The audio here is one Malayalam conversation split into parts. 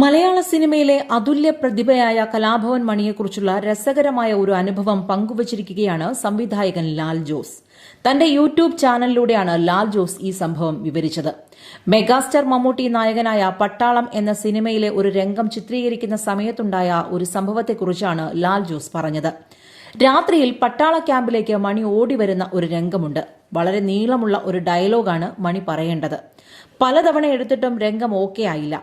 മലയാള സിനിമയിലെ അതുല്യ പ്രതിഭയായ കലാഭവൻ മണിയെക്കുറിച്ചുള്ള രസകരമായ ഒരു അനുഭവം പങ്കുവച്ചിരിക്കുകയാണ് സംവിധായകൻ ലാൽ ജോസ്. തന്റെ യൂട്യൂബ് ചാനലിലൂടെയാണ് ലാൽ ജോസ് ഈ സംഭവം വിവരിച്ചത്. മെഗാസ്റ്റാർ മമ്മൂട്ടി നായകനായ പട്ടാളം എന്ന സിനിമയിലെ ഒരു രംഗം ചിത്രീകരിക്കുന്ന സമയത്തുണ്ടായ ഒരു സംഭവത്തെക്കുറിച്ചാണ് ലാൽ ജോസ് പറഞ്ഞത്. രാത്രിയിൽ പട്ടാള ക്യാമ്പിലേക്ക് മണി ഓടിവരുന്ന ഒരു രംഗമുണ്ട്. വളരെ നീളമുള്ള ഒരു ഡയലോഗാണ് മണി പറയേണ്ടത്. പലതവണ എടുത്തിട്ടും രംഗം ഓക്കെ ആയില്ല.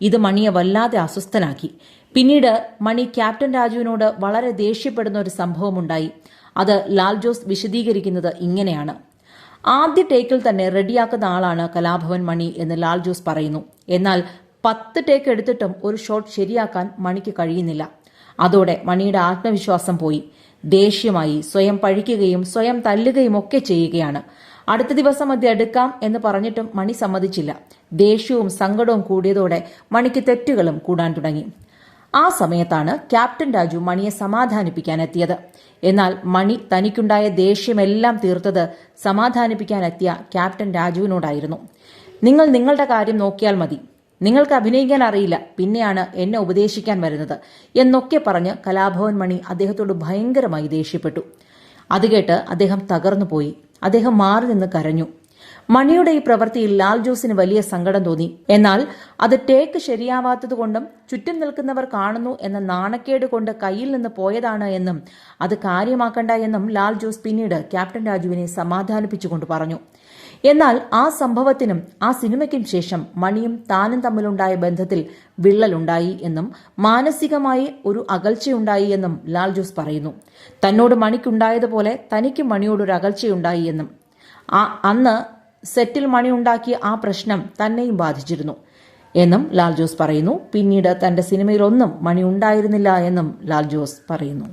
ഇത് മണിയെ വല്ലാതെ അസ്വസ്ഥനാക്കി. പിന്നീട് മണി ക്യാപ്റ്റൻ രാജുവിനോട് വളരെ ദേഷ്യപ്പെടുന്ന ഒരു സംഭവമുണ്ടായി. അത് ലാൽ ജോസ് വിശദീകരിക്കുന്നത് ഇങ്ങനെയാണ്. ആദ്യ ടേക്കിൽ തന്നെ റെഡിയാക്കുന്ന ആളാണ് കലാഭവൻ മണി എന്ന് ലാൽ ജോസ് പറയുന്നു. എന്നാൽ പത്ത് ടേക്ക് എടുത്തിട്ടും ഒരു ഷോട്ട് ശരിയാക്കാൻ മണിക്ക് കഴിയുന്നില്ല. അതോടെ മണിയുടെ ആത്മവിശ്വാസം പോയി. ദേഷ്യമായി സ്വയം പഴിക്കുകയും സ്വയം തല്ലുകയും ഒക്കെ ചെയ്യുകയാണ്. അടുത്ത ദിവസം അത് എടുക്കാം എന്ന് പറഞ്ഞിട്ടും മണി സമ്മതിച്ചില്ല. ദേഷ്യവും സങ്കടവും കൂടിയതോടെ മണിക്ക് തെറ്റുകളും കൂടാൻ തുടങ്ങി. ആ സമയത്താണ് ക്യാപ്റ്റൻ രാജു മണിയെ സമാധാനിപ്പിക്കാനെത്തിയത്. എന്നാൽ മണി തനിക്കുണ്ടായ ദേഷ്യമെല്ലാം തീർത്തത് സമാധാനിപ്പിക്കാനെത്തിയ ക്യാപ്റ്റൻ രാജുവിനോടായിരുന്നു. നിങ്ങൾ നിങ്ങളുടെ കാര്യം നോക്കിയാൽ മതി. നിങ്ങൾക്ക് അഭിനയിക്കാൻ അറിയില്ല. പിന്നെയാണ് എന്നെ ഉപദേശിക്കാൻ വരുന്നത് എന്നൊക്കെ പറഞ്ഞ് കലാഭവൻ മണി അദ്ദേഹത്തോട് ഭയങ്കരമായി ദേഷ്യപ്പെട്ടു. അത് കേട്ട് അദ്ദേഹം തകർന്നുപോയി. അദ്ദേഹം മാറി നിന്ന് കരഞ്ഞു മണിയുടെ ഈ പ്രവൃത്തിയിൽ ലാൽ ജോസിന് വലിയ സങ്കടം തോന്നി. എന്നാൽ അത് ടേക്ക് ശരിയാവാത്തതുകൊണ്ടും ചുറ്റും നിൽക്കുന്നവർ കാണുന്നു എന്ന നാണക്കേട് കൊണ്ട് കയ്യിൽ നിന്ന് പോയതാണ് എന്നും അത് കാര്യമാക്കണ്ട എന്നും ലാൽ ജോസ് പിന്നീട് ക്യാപ്റ്റൻ രാജുവിനെ സമാധാനിപ്പിച്ചുകൊണ്ട് പറഞ്ഞു. എന്നാൽ ആ സംഭവത്തിനും ആ സിനിമയ്ക്കും ശേഷം മണിയും താനും തമ്മിലുണ്ടായ ബന്ധത്തിൽ വിള്ളലുണ്ടായി എന്നും മാനസികമായി ഒരു അകൽച്ചയുണ്ടായി എന്നും ലാൽ ജോസ് പറയുന്നു. തന്നോട് മണിക്കുണ്ടായതുപോലെ തനിക്കും മണിയോടൊരു അകൽച്ചയുണ്ടായി എന്നും. അന്ന് സെറ്റിൽ മണി ഉണ്ടാക്കിയ ആ പ്രശ്നം തന്നെയും ബാധിച്ചിരുന്നു. എന്നും ലാൽ ജോസ് പറയുന്നു. പിന്നീട് തന്റെ സിനിമയിലൊന്നും മണി ഉണ്ടായിരുന്നില്ല എന്നും ലാൽ ജോസ് പറയുന്നു.